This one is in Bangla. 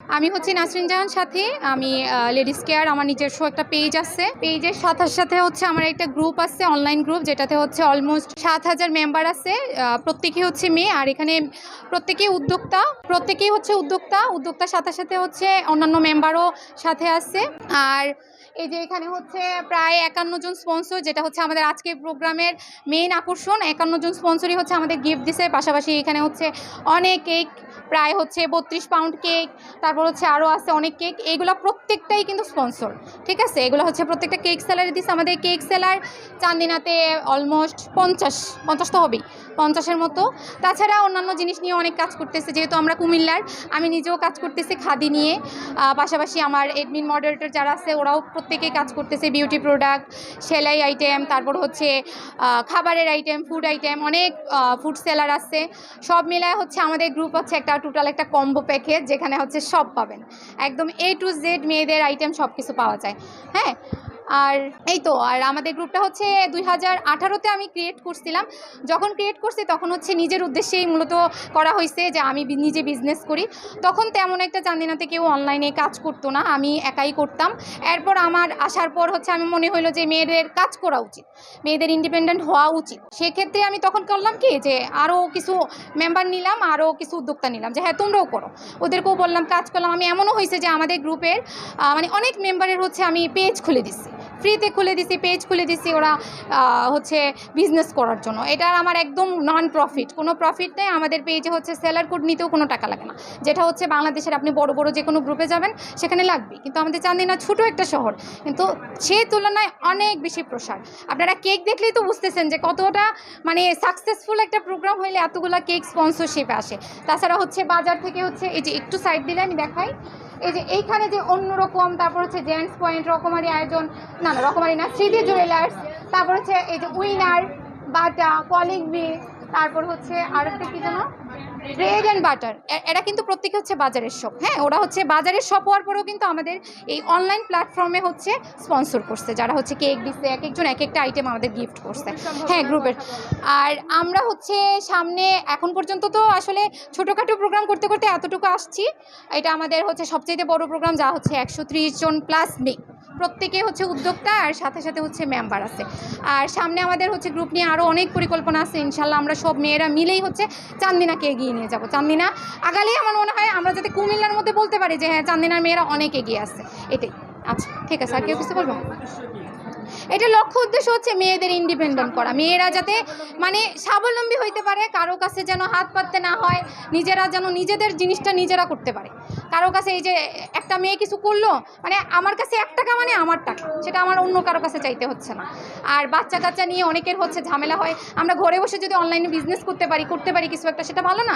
আমি হচ্ছি নাসরিন জাহান সাথী। আমি লেডিস কেয়ার আমার নিজস্ব একটা পেজ আছে। পেজের সাথে সাথে হচ্ছে আমার একটা গ্রুপ আছে অনলাইন গ্রুপ যেটাতে হচ্ছে অলমোস্ট সাত হাজার মেম্বার আছে। প্রত্যেকেই হচ্ছে মেয়ে, আর এখানে প্রত্যেকেই উদ্যোক্তা। প্রত্যেকেই হচ্ছে উদ্যোক্তা। উদ্যোক্তার সাথে সাথে হচ্ছে অন্যান্য মেম্বারও সাথে আছে। আর এই যে এখানে হচ্ছে প্রায় একান্ন জন স্পন্সর যেটা হচ্ছে আমাদের আজকের প্রোগ্রামের মেইন আকর্ষণ। একান্ন জন স্পন্সরই হচ্ছে আমাদের গিফট দিছে। পাশাপাশি এখানে হচ্ছে অনেক কেক প্রায় হচ্ছে বত্রিশ পাউন্ড কেক তারপর হচ্ছে আরও আছে অনেক কেক এইগুলো প্রত্যেকটাই কিন্তু স্পন্সর ঠিক আছে? এগুলো হচ্ছে প্রত্যেকটা কেক সেলারে দিচ্ছে আমাদের কেক সেলার চান্দিনাতে অলমোস্ট পঞ্চাশ পঞ্চাশ তো হবেই, পঞ্চাশের মতো। তাছাড়া অন্যান্য জিনিস নিয়ে অনেক কাজ করতেছে। যেহেতু আমরা কুমিল্লার, আমি নিজেও কাজ করতেছি খাদি নিয়ে। পাশাপাশি আমার এডমিন মডারেটর যারা আছে, ওরাও প্রত্যেকেই কাজ করতেছে বিউটি প্রোডাক্ট সেলাই আইটেম তারপর হচ্ছে খাবারের আইটেম ফুড আইটেম অনেক ফুড সেলার আছে। সব মিলায় হচ্ছে আমাদের গ্রুপ হচ্ছে একটা টোটাল একটা কম্বো প্যাকেজ যেখানে হচ্ছে সব পাবেন। একদম এ টু জেড মেয়েদের আইটেম সব কিছু পাওয়া যায়। হ্যাঁ? আর এই তো, আর আমাদের গ্রুপটা হচ্ছে দুই হাজার আঠারোতে আমি ক্রিয়েট করছিলাম। যখন ক্রিয়েট করছি তখন হচ্ছে নিজের উদ্দেশ্যেই মূলত করা হয়েছে যে আমি নিজে বিজনেস করি। তখন তেমন একটা চান্দিনাতে কেউ অনলাইনে কাজ করতো না, আমি একাই করতাম। এরপর আমার আসার পর হচ্ছে আমি মনে হলো যে মেয়েদের কাজ করা উচিত, মেয়েদের ইন্ডিপেন্ডেন্ট হওয়া উচিত। সেক্ষেত্রে আমি তখন করলাম কি যে আরও কিছু মেম্বার নিলাম আরও কিছু উদ্যোক্তা নিলাম যে হ্যাঁ তোমরাও করো। ওদেরকেও বললাম, কাজ করলাম। আমি এমনও হয়েছে যে আমাদের গ্রুপের মানে অনেক মেম্বারের হচ্ছে আমি পেজ খুলে দিচ্ছি ফ্রিতে খুলে দিছি, পেজ খুলে দিছি ওরা হচ্ছে বিজনেস করার জন্য। এটা আমার একদম নন প্রফিট কোনো প্রফিট নেই, আমাদের পেজে হচ্ছে সেলার কোড নিতেও কোনো টাকা লাগে না। যেটা হচ্ছে বাংলাদেশের আপনি বড় বড় যে কোনো গ্রুপে যাবেন, সেখানে লাগবে। কিন্তু আমাদের চান্দিনা ছোটো একটা শহর। কিন্তু সেই তুলনায় অনেক বেশি প্রসার। আপনারা কেক দেখলেই তো বুঝতেছেন যে কতটা মানে সাকসেসফুল একটা প্রোগ্রাম হইলে এতগুলো কেক স্পন্সরশিপ আসে। তাছাড়া হচ্ছে বাজার থেকে হচ্ছে, এই যে একটু সাইড দিলে আমি দেখাই। এই যে এইখানে যে অন্যরকম তারপর হচ্ছে জেন্টস পয়েন্ট রকমারি আয়োজন, না না, রকমারি না, স্মৃতি জুয়েলার্স তারপর হচ্ছে এই যে উইনার বাটা কলিং বি তারপর হচ্ছে আর একটা কি যেন? Bread and butter. এরা কিন্তু প্রত্যেকে হচ্ছে বাজারের শপ হ্যাঁ ওরা হচ্ছে বাজারের শপ হওয়ার পরেও কিন্তু আমাদের এই অনলাইন প্ল্যাটফর্মে হচ্ছে স্পন্সর করছে যারা হচ্ছে কেক দিচ্ছে এক একজন এক একটা আইটেম আমাদের গিফট করছে। হ্যাঁ গ্রুপের আর আমরা হচ্ছে সামনে এখন পর্যন্ত তো আসলে ছোটোখাটো প্রোগ্রাম করতে করতে এতটুকু আসছি। এটা আমাদের হচ্ছে সবচেয়ে বড় প্রোগ্রাম যা হচ্ছে একশো ত্রিশ জন প্লাস মেয়ে প্রত্যেকে হচ্ছে উদ্যোক্তা আর সাথে সাথে হচ্ছে মেম্বার আছে। আর সামনে আমাদের হচ্ছে গ্রুপ নিয়ে আরও অনেক পরিকল্পনা আছে ইনশাল্লাহ আমরা সব মেয়েরা মিলেই হচ্ছে চান্দিনাকে এগিয়ে নিয়ে যাব। চান্দিনা, আগালেই আমার মনে হয় আমরা যাতে কুমিল্লার মধ্যে বলতে পারি যে হ্যাঁ চান্দিনার মেয়েরা অনেক এগিয়ে আছে, এটাই। আচ্ছা ঠিক আছে, আর কেউ কিছু বলব? এটা লক্ষ্য উদ্দেশ্য হচ্ছে মেয়েদের ইন্ডিপেন্ডেন্ট করা। মেয়েরা যাতে মানে স্বাবলম্বী হইতে পারে, কারও কাছে যেন হাত পাততে না হয়, নিজেরা যেন নিজেদের জিনিসটা নিজেরা করতে পারে। কারও কাছে এই যে একটা মেয়ে কিছু করল মানে আমার কাছে এক টাকা মানে আমার টাকা, সেটা আমার অন্য কারও কাছে চাইতে হচ্ছে না। আর বাচ্চা কাচ্চা নিয়ে অনেকের হচ্ছে ঝামেলা হয়। আমরা ঘরে বসে যদি অনলাইনে বিজনেস করতে পারি করতে পারি কিছু একটা, সেটা ভালো না।